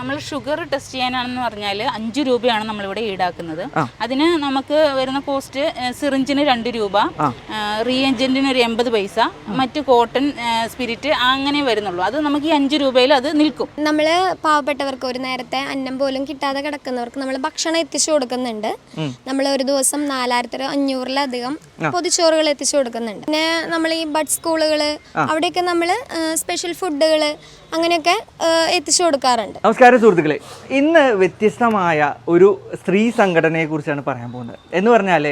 നമ്മൾ sugar test ചെയ്യാനാണെന്ന് പറഞ്ഞാൽ അഞ്ച് രൂപയാണ് നമ്മളിവിടെ ഈടാക്കുന്നത്. അതിന് നമുക്ക് വരുന്ന കോസ്റ്റ് സിറിഞ്ചിന് രണ്ട് രൂപ റീഏജന്റിന് ഒരു എൺപത് പൈസ മറ്റ് കോട്ടൺ സ്പിരിറ്റ് അങ്ങനെ വരുന്നുള്ളൂ. അത് നമുക്ക് ഈ അഞ്ച് രൂപയിൽ അത് നിൽക്കും. നമ്മൾ പാവപ്പെട്ടവർക്ക് ഒരു നേരത്തെ അന്നം പോലും കിട്ടാതെ കിടക്കുന്നവർക്ക് നമ്മൾ ഭക്ഷണം എത്തിച്ചു കൊടുക്കുന്നുണ്ട്. നമ്മൾ ഒരു ദിവസം നാലായിരത്തി അഞ്ഞൂറിലധികം പൊതിച്ചോറുകൾ എത്തിച്ചു കൊടുക്കുന്നുണ്ട്. പിന്നെ നമ്മൾ ഈ ബഡ് സ്കൂളുകൾ അവിടെയൊക്കെ നമ്മൾ സ്പെഷ്യൽ ഫുഡുകൾ അങ്ങനെയൊക്കെ എത്തിച്ചു കൊടുക്കാറുണ്ട്. നമസ്കാരം സുഹൃത്തുക്കളെ. ഇന്ന് വ്യത്യസ്തമായ ഒരു സ്ത്രീ സംഘടനയെ കുറിച്ചാണ് പറയാൻ പോകുന്നത്. എന്ന് പറഞ്ഞാൽ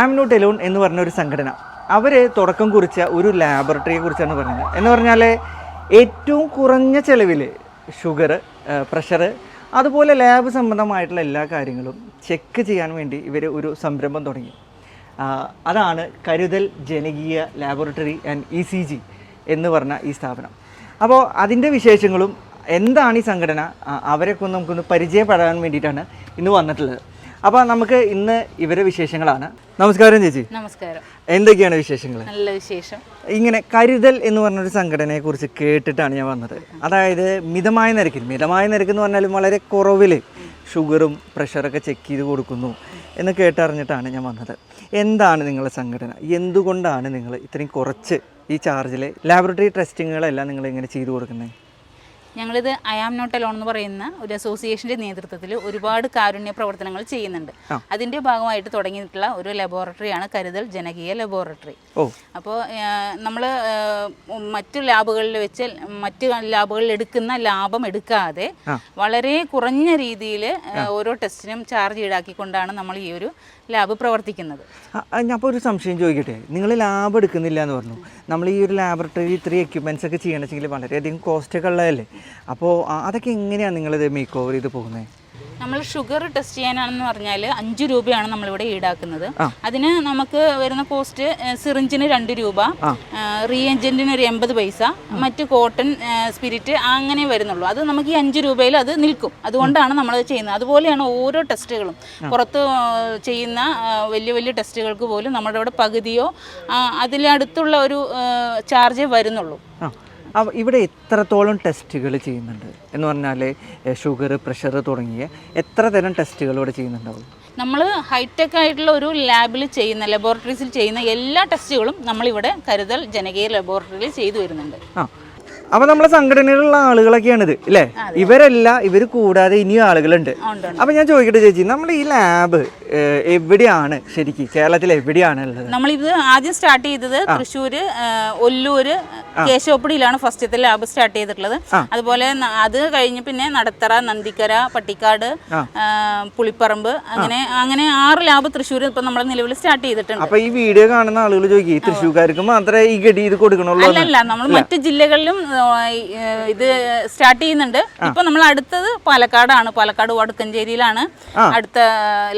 ആം നോട്ട് എലോൺ എന്ന് പറഞ്ഞ ഒരു സംഘടന. അവർ തുടക്കം കുറിച്ച ഒരു ലാബറട്ടറിയെ കുറിച്ചാണ് പറയുന്നത്. എന്ന് പറഞ്ഞാൽ ഏറ്റവും കുറഞ്ഞ ചെലവിൽ ഷുഗർ പ്രഷർ അതുപോലെ ലാബ് സംബന്ധമായിട്ടുള്ള എല്ലാ കാര്യങ്ങളും ചെക്ക് ചെയ്യാൻ വേണ്ടി ഇവർ ഒരു സംരംഭം തുടങ്ങി. അതാണ് കരുതൽ ജനകീയ laboratory and E C G എന്ന് പറഞ്ഞ ഈ സ്ഥാപനം. അപ്പോൾ അതിന്റെ വിശേഷങ്ങളും എന്താണ് ഈ സംഘടന? അവരെയൊക്കെ നമുക്കൊന്ന് പരിചയപ്പെടാൻ വേണ്ടിയിട്ടാണ് ഇന്ന് വന്നിട്ടുള്ളത്. അപ്പോൾ നമുക്ക് ഇന്ന് ഇവരെ വിശേഷങ്ങളാണ്. നമസ്കാരം ചേച്ചി. നമസ്കാരം. എന്തൊക്കെയാണ് വിശേഷങ്ങൾ നല്ല വിശേഷം. ഇങ്ങനെ കരുതൽ എന്ന് പറഞ്ഞൊരു സംഘടനയെ കുറിച്ച് കേട്ടിട്ടാണ് ഞാൻ വന്നത്. അതായത് മിതമായ നിരക്കിൽ മിതമായ നിരക്ക് എന്ന് പറഞ്ഞാലും വളരെ കുറവിൽ ഷുഗറും പ്രഷറൊക്കെ ചെക്ക് ചെയ്ത് കൊടുക്കുന്നു എന്ന് കേട്ടറിഞ്ഞിട്ടാണ് ഞാൻ വന്നത്. എന്താണ് നിങ്ങളുടെ സംഘടന? എന്തുകൊണ്ടാണ് നിങ്ങൾ ഇത്രയും കുറച്ച് ഈ ചാർജിൽ ലാബറട്ടറി ടെസ്റ്റിങ്ങുകളെല്ലാം നിങ്ങൾ ഇങ്ങനെ ചെയ്തു കൊടുക്കുന്നത് ഞങ്ങളിത് ആം നോട്ട് അലോൺ എന്ന് പറയുന്ന ഒരു അസോസിയേഷന്റെ നേതൃത്വത്തിൽ ഒരുപാട് കാരുണ്യ പ്രവർത്തനങ്ങൾ ചെയ്യുന്നുണ്ട്. അതിന്റെ ഭാഗമായിട്ട് തുടങ്ങിയിട്ടുള്ള ഒരു ലബോറട്ടറിയാണ് കരുതൽ ജനകീയ ലബോറട്ടറി അപ്പോൾ നമ്മൾ മറ്റു ലാബുകളിൽ വെച്ച് മറ്റ് ലാബുകളിൽ എടുക്കുന്ന ലാഭം എടുക്കാതെ വളരെ കുറഞ്ഞ രീതിയിൽ ഓരോ ടെസ്റ്റിനും ചാർജ് ഈടാക്കിക്കൊണ്ടാണ് നമ്മൾ ഈ ഒരു ലാബ് പ്രവർത്തിക്കുന്നത്. ഞാനിപ്പോൾ അപ്പോൾ ഒരു സംശയം ചോദിക്കട്ടെ? നിങ്ങൾ ലാബ് എടുക്കുന്നില്ല എന്ന് പറഞ്ഞു. നമ്മൾ ഈ ഒരു ലാബറട്ടറി ഇത്രയും എക്യുപ്മെന്റ്സ് ഒക്കെ ചെയ്യണമെങ്കിൽ വളരെയധികം കോസ്റ്റ് ഒക്കെ ഉള്ളതല്ലേ? അപ്പോൾ അതൊക്കെ എങ്ങനെയാണ് നിങ്ങളിത് മേക്ക് ഓവർ ചെയ്ത് പോകുന്നത് നമ്മൾ ഷുഗർ ടെസ്റ്റ് ചെയ്യാനാണെന്ന് പറഞ്ഞാൽ അഞ്ച് രൂപയാണ് നമ്മളിവിടെ ഈടാക്കുന്നത്. അതിന് നമുക്ക് വരുന്ന കോസ്റ്റ് സിറിഞ്ചിന് രണ്ട് രൂപ റീഏജന്റിന് ഒരു എൺപത് പൈസ മറ്റ് കോട്ടൺ സ്പിരിറ്റ് അങ്ങനെ വരുന്നുള്ളൂ. അത് നമുക്ക് ഈ അഞ്ച് രൂപയിൽ അത് നിൽക്കും. അതുകൊണ്ടാണ് നമ്മൾ ചെയ്യുന്നത്. അതുപോലെയാണ് ഓരോ ടെസ്റ്റുകളും പുറത്ത് ചെയ്യുന്ന വലിയ വലിയ ടെസ്റ്റുകൾക്ക് പോലും നമ്മുടെ ഇവിടെ പകുതിയോ അതിലടുത്തുള്ള ഒരു ചാർജേ വരുന്നുള്ളൂ. ഇവിടെ എത്രത്തോളം ടെസ്റ്റുകൾ ചെയ്യുന്നുണ്ട്? എന്ന് പറഞ്ഞാൽ ഷുഗർ പ്രഷർ തുടങ്ങിയ എത്ര തരം ടെസ്റ്റുകൾ ഇവിടെ ചെയ്യുന്നുണ്ടാവും? നമ്മൾ ഹൈടെക് ആയിട്ടുള്ള ഒരു ലാബിൽ ചെയ്യുന്ന ലബോറട്ടറീസിൽ ചെയ്യുന്ന എല്ലാ ടെസ്റ്റുകളും നമ്മളിവിടെ കരുതൽ ജനകീയ ലബോറട്ടറിയിൽ ചെയ്തു വരുന്നുണ്ട്. ആ അപ്പോൾ നമ്മളെ സംഘടനയിലുള്ള ആളുകളൊക്കെയാണിത് അല്ലേ ഇവരല്ല ഇവർ കൂടാതെ ഇനിയും ആളുകളുണ്ട്. അപ്പൊ ഞാൻ ചോദിക്കട്ടെ ചേച്ചി നമ്മൾ ഈ ലാബ് എവിടെയാണ് ശരിക്കും? കേരളത്തിൽ എവിടെയാണ് ഉള്ളത്? നമ്മളിത് ആദ്യം സ്റ്റാർട്ട് ചെയ്തത് തൃശ്ശൂര് ഒല്ലൂര് കേശവപ്പടിയിലാണ് ഫസ്റ്റത്തെ ലാബ് സ്റ്റാർട്ട് ചെയ്തിട്ടുള്ളത്. അതുപോലെ അത് കഴിഞ്ഞ് പിന്നെ നടത്തറ നന്ദിക്കര പട്ടിക്കാട് പുളിപ്പറമ്പ് അങ്ങനെ അങ്ങനെ ആറ് ലാബ് തൃശ്ശൂർ ഇപ്പൊ നമ്മൾ നിലവിൽ സ്റ്റാർട്ട് ചെയ്തിട്ടുണ്ട്. അപ്പൊ ഈ വീഡിയോ കാണുന്ന ആളുകൾ ചോദിക്കും തൃശ്ശൂർക്കാർക്ക് മാത്രമേ ഈ ഗഡി ഇത് കൊടുക്കണുള്ളൂ. അല്ലല്ല നമ്മൾ മറ്റു ജില്ലകളിലും ഇത് സ്റ്റാർട്ട് ചെയ്യുന്നുണ്ട്. ഇപ്പൊ നമ്മൾ അടുത്തത് പാലക്കാടാണ്. പാലക്കാട് വടക്കഞ്ചേരിയിലാണ് അടുത്ത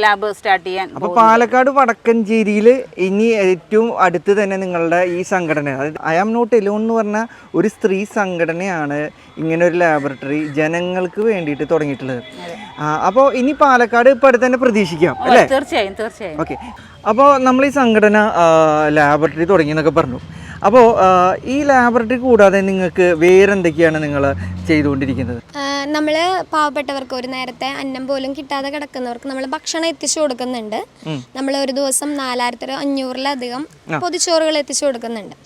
ലാബ് സ്റ്റാർട്ട് ചെയ്യാൻ അപ്പോൾ പാലക്കാട് വടക്കഞ്ചേരിയിൽ ഇനി ഏറ്റവും അടുത്ത് തന്നെ നിങ്ങളുടെ ഈ സംഘടന അതായത് ഐ ആം നോട്ട് എലോൺ എന്ന് പറഞ്ഞ ഒരു സ്ത്രീ സംഘടനയാണ് ഇങ്ങനെ ഒരു ലാബറട്ടറി ജനങ്ങൾക്ക് വേണ്ടിയിട്ട് തുടങ്ങിയിട്ടുള്ളത്. അപ്പോൾ ഇനി പാലക്കാട് ഇപ്പൊ അടുത്ത് തന്നെ പ്രതീക്ഷിക്കാം അല്ലേ? തീർച്ചയായും തീർച്ചയായും. ഓക്കെ. അപ്പോൾ നമ്മൾ ഈ സംഘടന ലാബറട്ടറി തുടങ്ങി എന്നൊക്കെ പറഞ്ഞു. അപ്പോൾ ഈ ലാബറട്ടറി കൂടാതെ നിങ്ങൾക്ക് വേറെ എന്തൊക്കെയാണ് നിങ്ങൾ ചെയ്തുകൊണ്ടിരിക്കുന്നത് നമ്മൾ പാവപ്പെട്ടവർക്ക് ഒരു നേരത്തെ അന്നം പോലും കിട്ടാതെ കിടക്കുന്നവർക്ക് നമ്മൾ ഭക്ഷണം എത്തിച്ചു കൊടുക്കുന്നുണ്ട്. നമ്മൾ ഒരു ദിവസം നാലായിരത്തി അഞ്ഞൂറിലധികം പൊതിച്ചോറുകൾ എത്തിച്ചു കൊടുക്കുന്നുണ്ട്.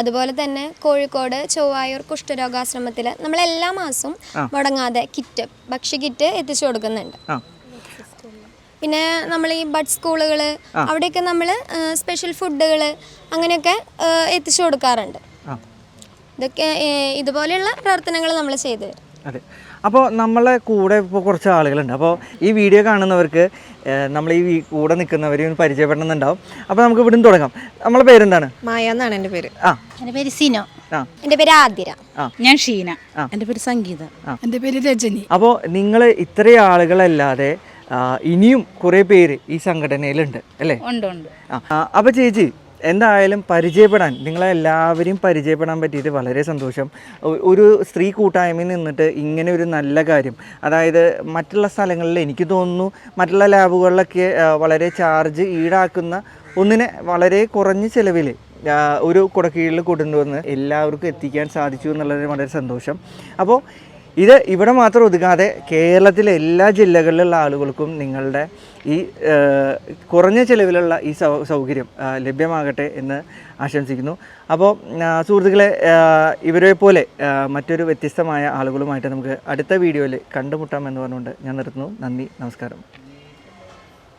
അതുപോലെ തന്നെ കോഴിക്കോട് ചൊവ്വായൂർ കുഷ്ഠരോഗാശ്രമത്തിൽ നമ്മൾ എല്ലാ മാസവും മുടങ്ങാതെ കിറ്റ് ഭക്ഷ്യ കിറ്റ് എത്തിച്ചു കൊടുക്കുന്നുണ്ട്. പിന്നെ നമ്മൾ ഈ ബഡ് സ്കൂളുകൾ അവിടെയൊക്കെ നമ്മൾ സ്പെഷ്യൽ ഫുഡുകൾ അങ്ങനെയൊക്കെ എത്തിച്ചു കൊടുക്കാറുണ്ട്. ഇതൊക്കെ ഇതുപോലെയുള്ള പ്രവർത്തനങ്ങൾ നമ്മൾ ചെയ്തു വരും അതെ. അപ്പോൾ നമ്മളെ കൂടെ ഇപ്പോൾ കുറച്ച് ആളുകളുണ്ട്. അപ്പോൾ ഈ വീഡിയോ കാണുന്നവർക്ക് നമ്മൾ ഈ കൂടെ നിൽക്കുന്നവരെയും ഒന്ന് പരിചയപ്പെടണമെന്നുണ്ടാവും അപ്പോൾ നമുക്ക് ഇവിടുന്ന് തുടങ്ങാം. നമ്മളെ പേരെന്താണ്? മായ എന്നാണ് എന്റെ പേര്. ആ. എന്റെ പേര് സിനോ. ആ. എന്റെ പേര് ആതിര. ഞാൻ ഷീന. എന്റെ പേര് സംഗീത. എന്റെ പേര് രജനി. അപ്പോൾ നിങ്ങൾ ഇത്രയും ആളുകളല്ലാതെ ഇനിയും കുറേ പേര് ഈ സംഘടനയിലുണ്ട് അല്ലേ? അപ്പോൾ ചേച്ചി എന്തായാലും പരിചയപ്പെടാൻ നിങ്ങളെ എല്ലാവരെയും പരിചയപ്പെടാൻ പറ്റിയത് വളരെ സന്തോഷം. ഒരു സ്ത്രീ കൂട്ടായ്മയിൽ നിന്നിട്ട് ഇങ്ങനെ ഒരു നല്ല കാര്യം അതായത് മറ്റുള്ള സ്ഥലങ്ങളിൽ എനിക്ക് തോന്നുന്നു മറ്റുള്ള ലാബുകളിലൊക്കെ വളരെ ചാർജ് ഈടാക്കുന്ന ഒന്നിനെ വളരെ കുറഞ്ഞ ചിലവിൽ ഒരു കുടക്കീഴിൽ കൊണ്ടുവന്ന് എല്ലാവർക്കും എത്തിക്കാൻ സാധിച്ചു എന്നുള്ളത് വളരെ സന്തോഷം. അപ്പോൾ ഇത് ഇവിടെ മാത്രം ഒതുങ്ങാതെ കേരളത്തിലെ എല്ലാ ജില്ലകളിലുള്ള ആളുകൾക്കും നിങ്ങളുടെ ഈ കുറഞ്ഞ ചിലവിലുള്ള ഈ സൗകര്യം ലഭ്യമാകട്ടെ എന്ന് ആശംസിക്കുന്നു. അപ്പോൾ സുഹൃത്തുക്കളെ ഇവരെ പോലെ മറ്റൊരു വ്യത്യസ്തമായ ആളുകളുമായിട്ട് നമുക്ക് അടുത്ത വീഡിയോയിൽ കണ്ടുമുട്ടാം എന്ന് പറഞ്ഞുകൊണ്ട് ഞാൻ നിർത്തുന്നു. നന്ദി നമസ്കാരം.